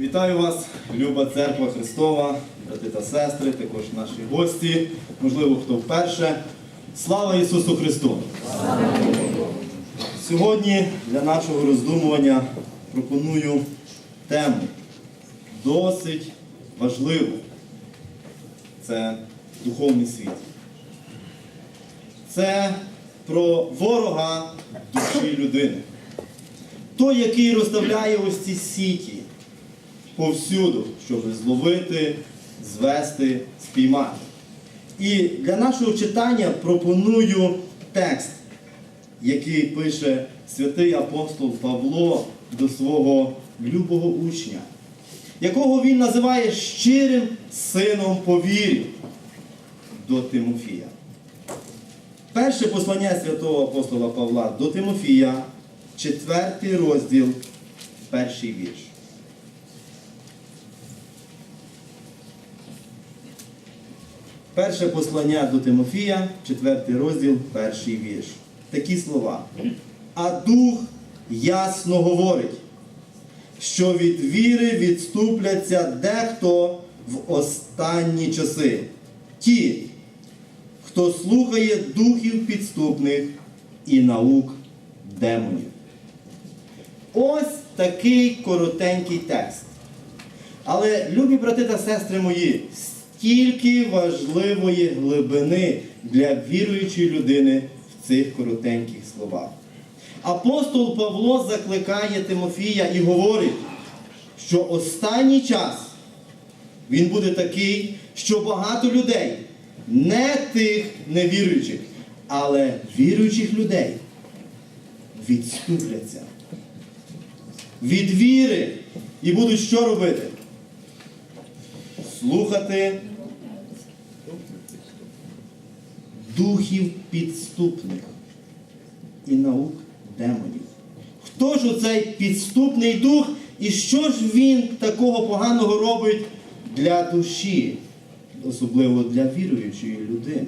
Вітаю вас, люба церква Христова, брати та сестри, також наші гості, можливо, хто вперше. Слава Ісусу Христу! Сьогодні для нашого роздумування пропоную тему досить важливу. Це духовний світ. Це про ворога душі людини. Той, який розставляє ось ці сіті повсюду, щоб зловити, звести, спіймати. І для нашого читання пропоную текст, який пише святий апостол Павло до свого любого учня, якого він називає щирим сином по вірі до Тимофія. Перше послання святого апостола Павла до Тимофія, четвертий розділ, перший вірш. Перше послання до Тимофія, четвертий розділ, перший вірш. Такі слова. А дух ясно говорить, що від віри відступляться дехто в останні часи. Ті, хто слухає духів підступних і наук демонів. Ось такий коротенький текст. Але, любі брати та сестри мої, стільки важливої глибини для віруючої людини в цих коротеньких словах. Апостол Павло закликає Тимофія і говорить, що останній час він буде такий, що багато людей, не тих невіруючих, але віруючих людей відступляться від віри і будуть що робити? Слухати духів підступних і наук демонів. Хто ж оцей підступний дух і що ж він такого поганого робить для душі, особливо для віруючої людини?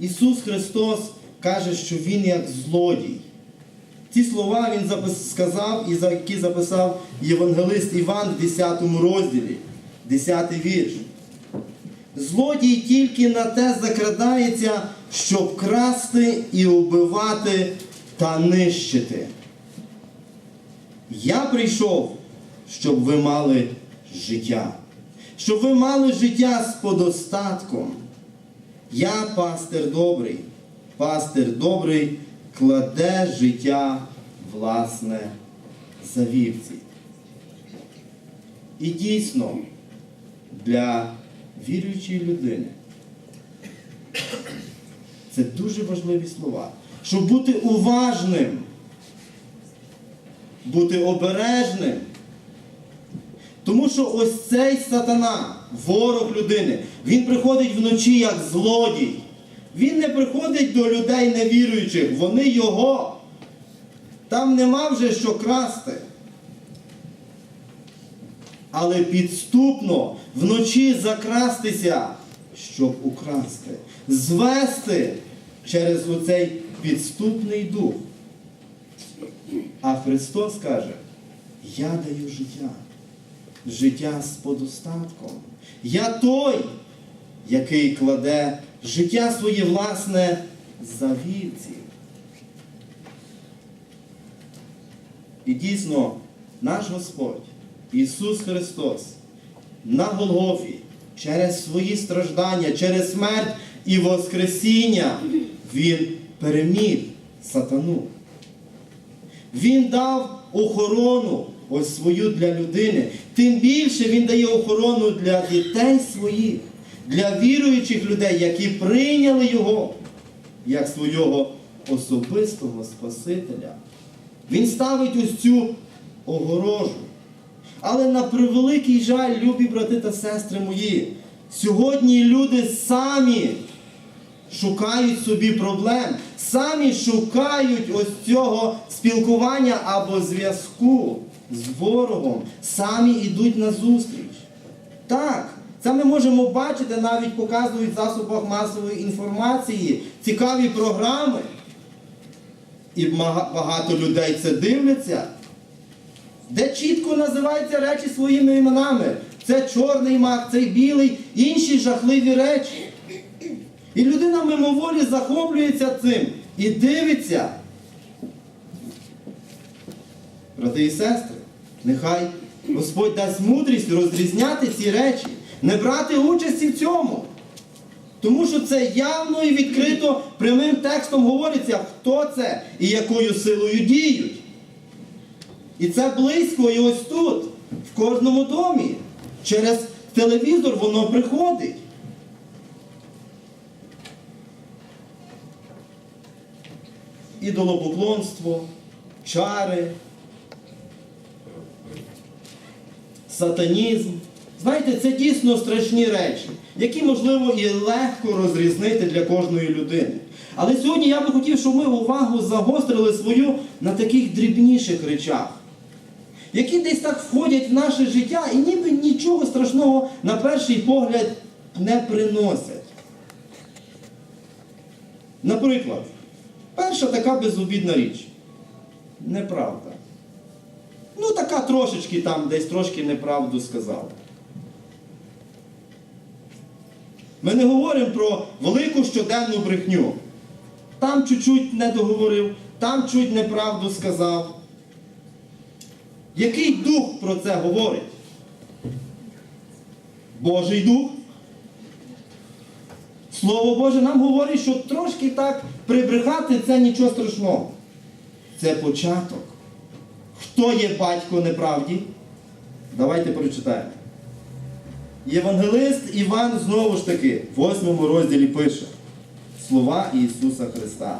Ісус Христос каже, що Він як злодій. Ці слова Він сказав, і за які записав Євангелист Іван в 10 розділі, 10 вірш. Злодій тільки на те закрадається, щоб красти і убивати та нищити. Я прийшов, щоб ви мали життя, щоб ви мали життя з подостатком. Я пастир добрий, пастир добрий кладе життя власне за вівці. І дійсно для віруючої людини це дуже важливі слова. Щоб бути уважним, бути обережним. Тому що ось цей сатана, ворог людини, він приходить вночі як злодій. Він не приходить до людей невіруючих, вони його. Там нема вже що красти. Але підступно вночі закрастися, щоб украсти, звести через оцей підступний дух. А Христос каже, я даю життя, життя з подостатком. Я той, який кладе життя своє власне за. І дійсно, наш Господь, Ісус Христос, на Голгофі, через свої страждання, через смерть і Воскресіння, Він переміг сатану. Він дав охорону ось свою для людини. Тим більше Він дає охорону для дітей своїх, для віруючих людей, які прийняли Його як свого особистого Спасителя. Він ставить ось цю огорожу. Але на превеликий жаль, любі брати та сестри мої, сьогодні люди самі шукають собі проблем, самі шукають ось цього спілкування або зв'язку з ворогом, самі йдуть на зустріч. Так, це ми можемо бачити, навіть показують в засобах масової інформації цікаві програми. І багато людей це дивляться, де чітко називаються речі своїми іменами. Це чорний мах, цей білий, інші жахливі речі. І людина мимоволі захоплюється цим і дивиться. Брати і сестри, нехай Господь дасть мудрість розрізняти ці речі, не брати участі в цьому. Тому що це явно і відкрито прямим текстом говориться, хто це і якою силою діють. І це близько і ось тут, в кожному домі. Через телевізор воно приходить. Ідолопоклонство, чари, сатанізм. Знаєте, це дійсно страшні речі, які, можливо, і легко розрізнити для кожної людини. Але сьогодні я би хотів, щоб ми увагу загострили свою на таких дрібніших речах, які десь так входять в наше життя і ніби нічого страшного на перший погляд не приносять. Наприклад, перша така безобідна річ. Неправда. Ну, така трошечки там, десь трошки неправду сказав. Ми не говоримо про велику щоденну брехню. Там чуть-чуть не договорив, там чуть неправду сказав. Який дух про це говорить? Божий дух. Слово Боже нам говорить, що трошки так прибрехати це нічого страшного. Це початок. Хто є батько неправді? Давайте прочитаємо. Євангелист Іван знову ж таки в восьмому розділі пише слова Ісуса Христа,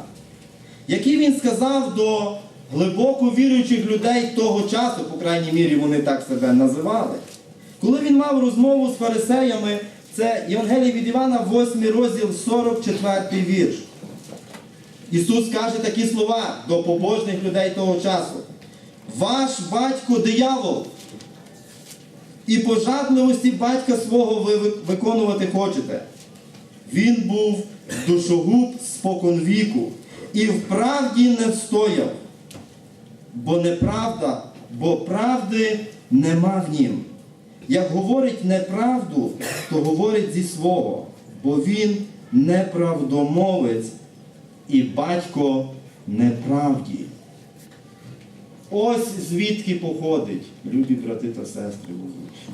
які Він сказав до глибоко віруючих людей того часу, по крайній мірі вони так себе називали. Коли він мав розмову з фарисеями, це Євангеліє від Івана, 8 розділ, 44 вірш. Ісус каже такі слова до побожних людей того часу. Ваш батько диявол, і по жадливості батька свого ви виконувати хочете. Він був душогуб споконвіку і в правді не встояв, бо неправда, бо правди нема в нім. Як говорить неправду, то говорить зі свого, бо він неправдомовець і батько неправді. Ось звідки походить, любі брати та сестри.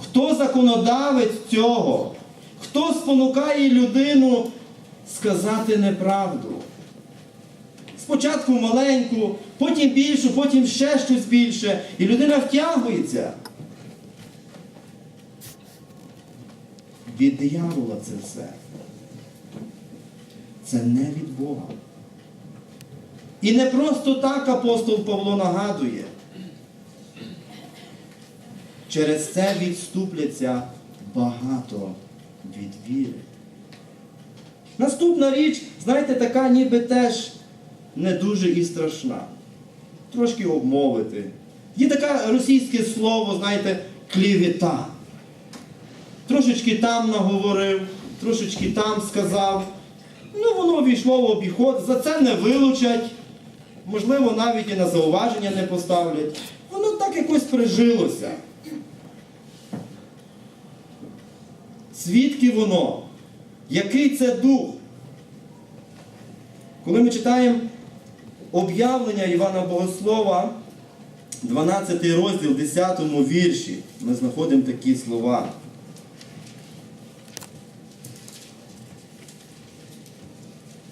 Хто законодавець цього? Хто спонукає людину сказати неправду? Спочатку маленьку, потім більшу, потім ще щось більше. І людина втягується. Від диявола це все. Це не від Бога. І не просто так апостол Павло нагадує. Через це відступляться багато від віри. Наступна річ, знаєте, така ніби теж не дуже і страшна. Трошки обмовити. Є таке російське слово, знаєте, клівета. Трошечки там наговорив, трошечки там сказав. Ну, воно війшло в обіход, за це не вилучать, можливо, навіть і на зауваження не поставлять. Воно так якось прижилося. Звідки воно? Який це дух? Коли ми читаємо об'явлення Івана Богослова, 12 розділ, 10 вірші, ми знаходимо такі слова.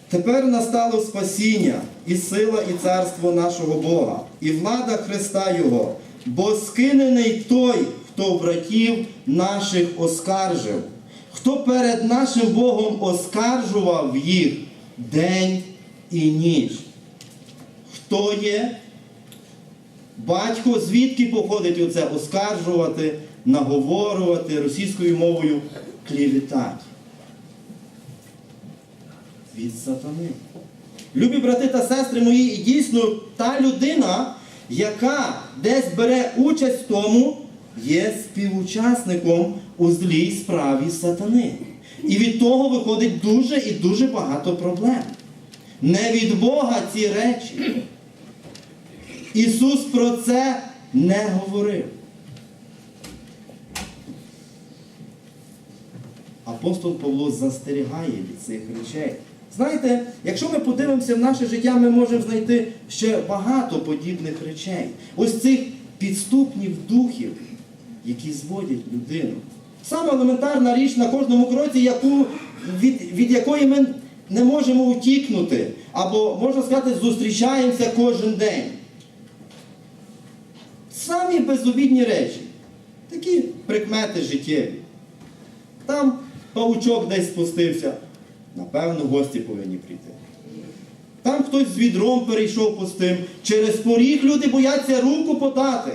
Тепер настало спасіння, і сила, і царство нашого Бога, і влада Христа Його, бо скинений той, хто братів наших оскаржив, хто перед нашим Богом оскаржував їх день і ніч. Хто є? Батько, звідки походить оце оскаржувати, наговорювати російською мовою клівітать? Від сатани. Любі брати та сестри мої, і дійсно та людина, яка десь бере участь в тому, є співучасником у злій справі сатани. І від того виходить дуже і дуже багато проблем. Не від Бога ці речі. Ісус про це не говорив. Апостол Павло застерігає від цих речей. Знаєте, якщо ми подивимося в наше життя, ми можемо знайти ще багато подібних речей. Ось цих підступних духів, які зводять людину. Саме елементарна річ на кожному кроці, яку, від, від якої ми не можемо утікнути, або, можна сказати, зустрічаємося кожен день. Самі безобідні речі, такі прикмети життєві. Там паучок десь спустився, напевно, гості повинні прийти. Там хтось з відром перейшов пустим. Через поріг люди бояться руку подати.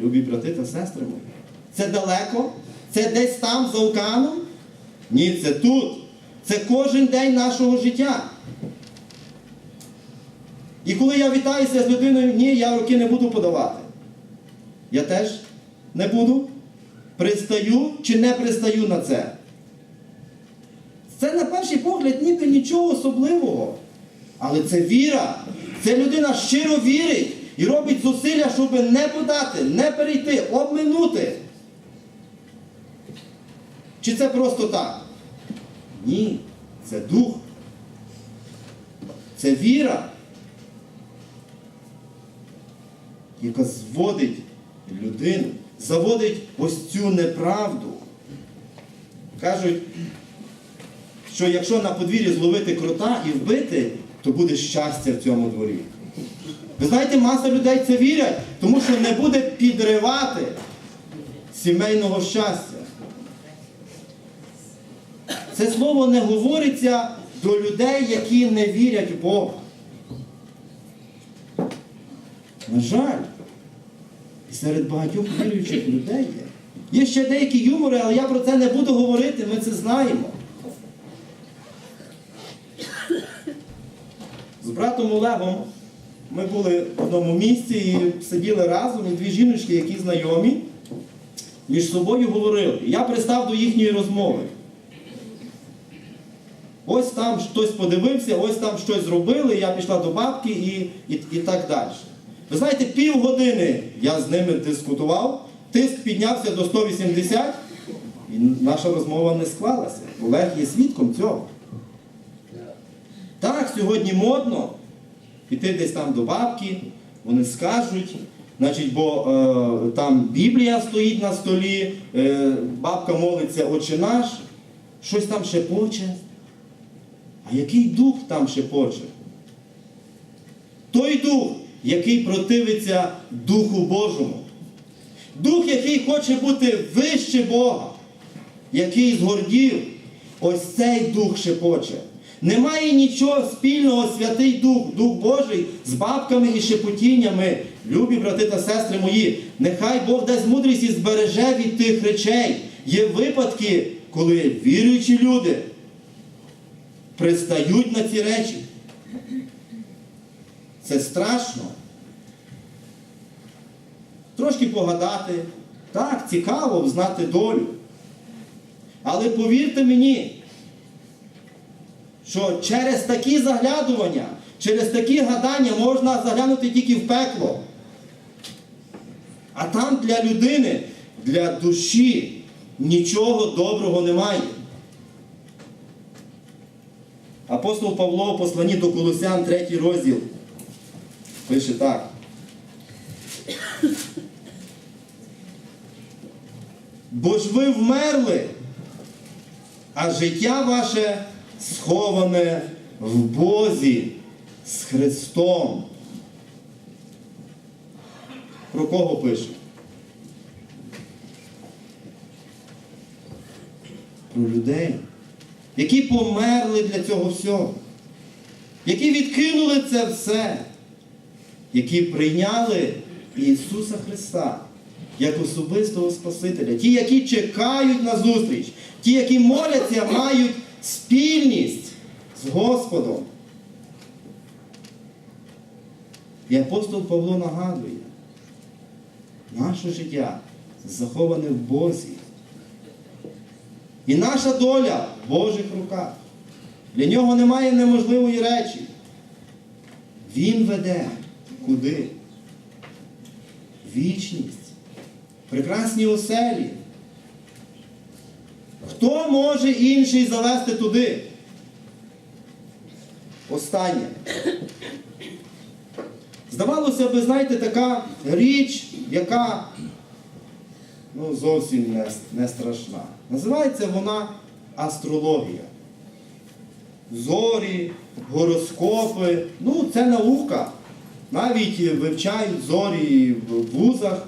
Любі брати та сестри мої, це далеко? Це десь там, за океаном? Ні, це тут. Це кожен день нашого життя. І коли я вітаюся з людиною, ні, я руки не буду подавати. Я теж не буду. Пристаю чи не пристаю на це. Перший погляд ніби нічого особливого. Але це віра. Це людина щиро вірить і робить зусилля, щоб не подати, не перейти, обминути. Чи це просто так? Ні, це дух. Це віра, яка зводить людину, заводить ось цю неправду. Кажуть, що якщо на подвір'ї зловити крота і вбити, то буде щастя в цьому дворі. Ви знаєте, маса людей це вірять, тому що не буде підривати сімейного щастя. Це слово не говориться до людей, які не вірять в Бога. На жаль, і серед багатьох віруючих людей є. Є ще деякі юмори, але я про це не буду говорити, ми це знаємо. Братом Олегом ми були в одному місці і сиділи разом, і дві жіночки, які знайомі, між собою говорили. Я пристав до їхньої розмови. Ось там хтось подивився, ось там щось зробили, я пішла до бабки і, і, і так далі. Ви знаєте, півгодини я з ними дискутував, тиск піднявся до 180, і наша розмова не склалася. Олег є свідком цього. Так, сьогодні модно піти десь там до бабки, вони скажуть, значить, бо е, там Біблія стоїть на столі, е, бабка молиться Отче наш, щось там шепоче. А який дух там шепоче? Той дух, який противиться Духу Божому. Дух, який хоче бути вище Бога, який згордів, ось цей дух шепоче. Немає нічого спільного Святий Дух, Дух Божий з бабками і шепотіннями. Любі брати та сестри мої, нехай Бог дасть мудрість і збереже від тих речей. Є випадки, коли віруючі люди пристають на ці речі. Це страшно. Трошки погадати. Так, цікаво знати долю. Але повірте мені, що через такі заглядування, через такі гадання можна заглянути тільки в пекло. А там для людини, для душі нічого доброго немає. Апостол Павло в посланні до Колосян, 3 розділ, пише так. Бо ж ви вмерли, а життя ваше сховане в Бозі з Христом. Про кого пише? Про людей, які померли для цього всього, які відкинули це все, які прийняли Ісуса Христа як особистого Спасителя. Ті, які чекають на зустріч, ті, які моляться, мають спільність з Господом. І апостол Павло нагадує, наше життя заховане в Бозі. І наша доля в Божих руках. Для нього немає неможливої речі. Він веде куди? вічність, прекрасні оселі. Хто може інший завести туди? Останнє. Здавалося б, знаєте, така річ, яка ну, зовсім не, не страшна. Називається вона астрологія. Зорі, гороскопи. Ну, це наука. Навіть вивчають зорі в вузах,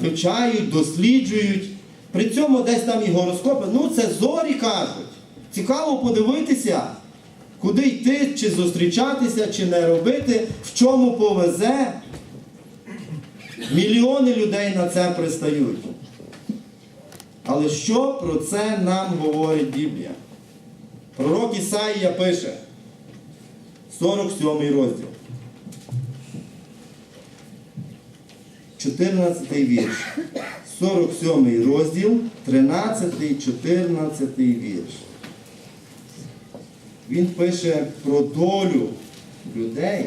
вивчають, досліджують. При цьому десь там і гороскопи. Ну, це зорі кажуть. Цікаво подивитися, куди йти, чи зустрічатися, чи не робити, в чому повезе. Мільйони людей на це пристають. Але що про це нам говорить Біблія? Пророк Ісаїя пише, 47 розділ. 14 вірш. 47 розділ, 13, 14 вірш. Він пише про долю людей,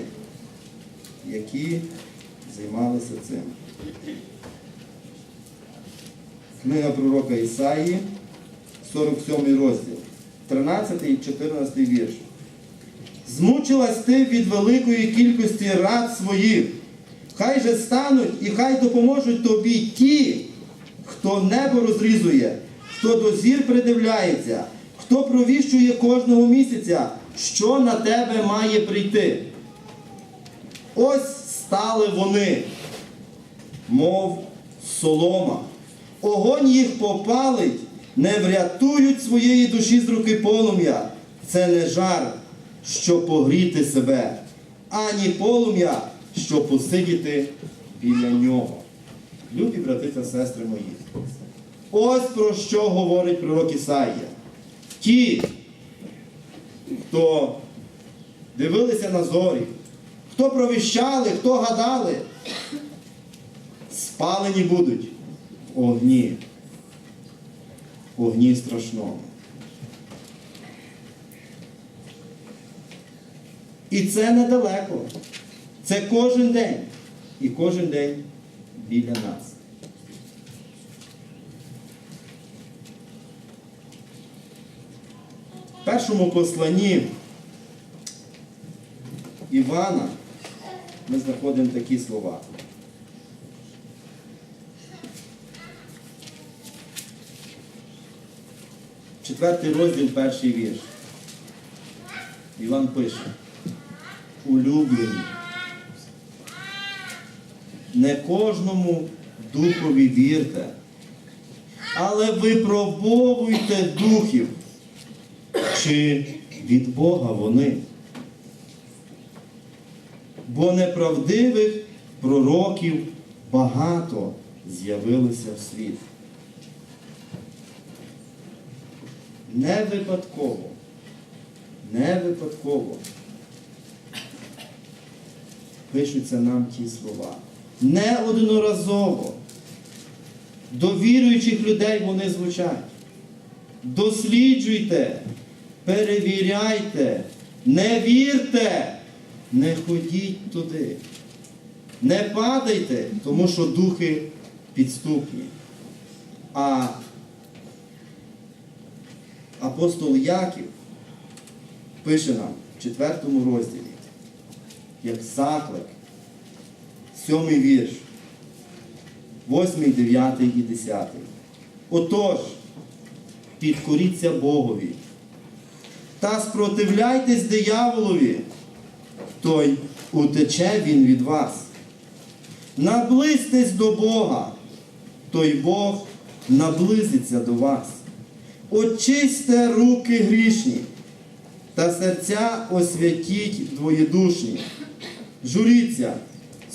які займалися цим. Книга пророка Ісаї, 47 розділ, 13 і 14 вірш. Змучилась ти від великої кількості рад своїх. Хай же стануть і хай допоможуть тобі ті, хто небо розрізує, хто до зір придивляється, хто провіщує кожного місяця, що на тебе має прийти. Ось стали вони, мов солома. Огонь їх попалить, не врятують своєї душі з руки полум'я. Це не жар, щоб погріти себе, ані полум'я, щоб посидіти біля нього. Любі брати та сестри мої. Ось про що говорить пророк Ісаїя. Ті, хто дивилися на зорі, хто провіщали, хто гадали, спалені будуть в огні, в огні страшному. І це недалеко. Це кожен день. І кожен день біля нас. В першому посланні Івана ми знаходимо такі слова. Четвертий розділ, перший вірш. Іван пише. Улюблені. Не кожному духові вірте, але випробовуйте духів, чи від Бога вони. Бо неправдивих пророків багато з'явилося в світ. Не випадково, не випадково пишуться нам ті слова. Неодноразово до віруючих людей вони звучать. Досліджуйте, перевіряйте, не вірте, не ходіть туди. Не падайте, тому що духи підступні. А апостол Яків пише нам в четвертому розділі, як заклик, сьомий вірш, восьмий, дев'ятий і десятий. Отож, підкоріться Богові та спротивляйтесь дияволові, той утече він від вас. Наблизьтесь до Бога, той Бог наблизиться до вас. Очисьте руки грішні та серця освятіть двоєдушні. Журіться,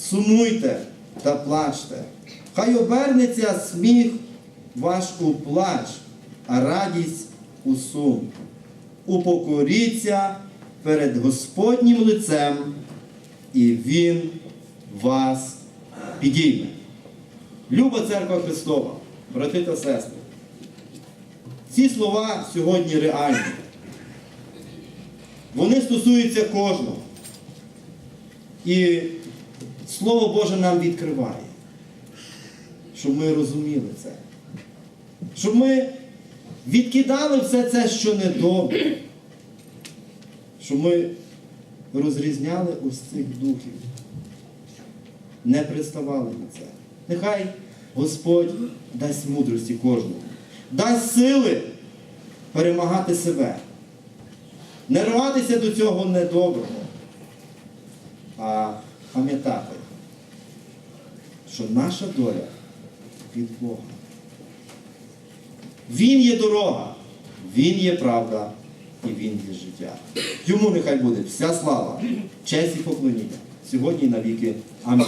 сумуйте та плачте. Хай обернеться сміх ваш у плач, а радість у сум. Упокоріться перед Господнім лицем, і Він вас підійме. Люба церква Христова, брати та сестри. Ці слова сьогодні реальні. Вони стосуються кожного. І Слово Боже нам відкриває, щоб ми розуміли це. Щоб ми відкидали все це, що недобре. Щоб ми розрізняли ось цих духів. Не приставали на це. Нехай Господь дасть мудрості кожному, дасть сили перемагати себе, не рватися до цього недоброго, а пам'ятати, що наша доля від Бога. Він є дорога, Він є правда і Він є життя. Йому нехай буде вся слава, честь і поклоніння сьогодні і навіки. Амінь.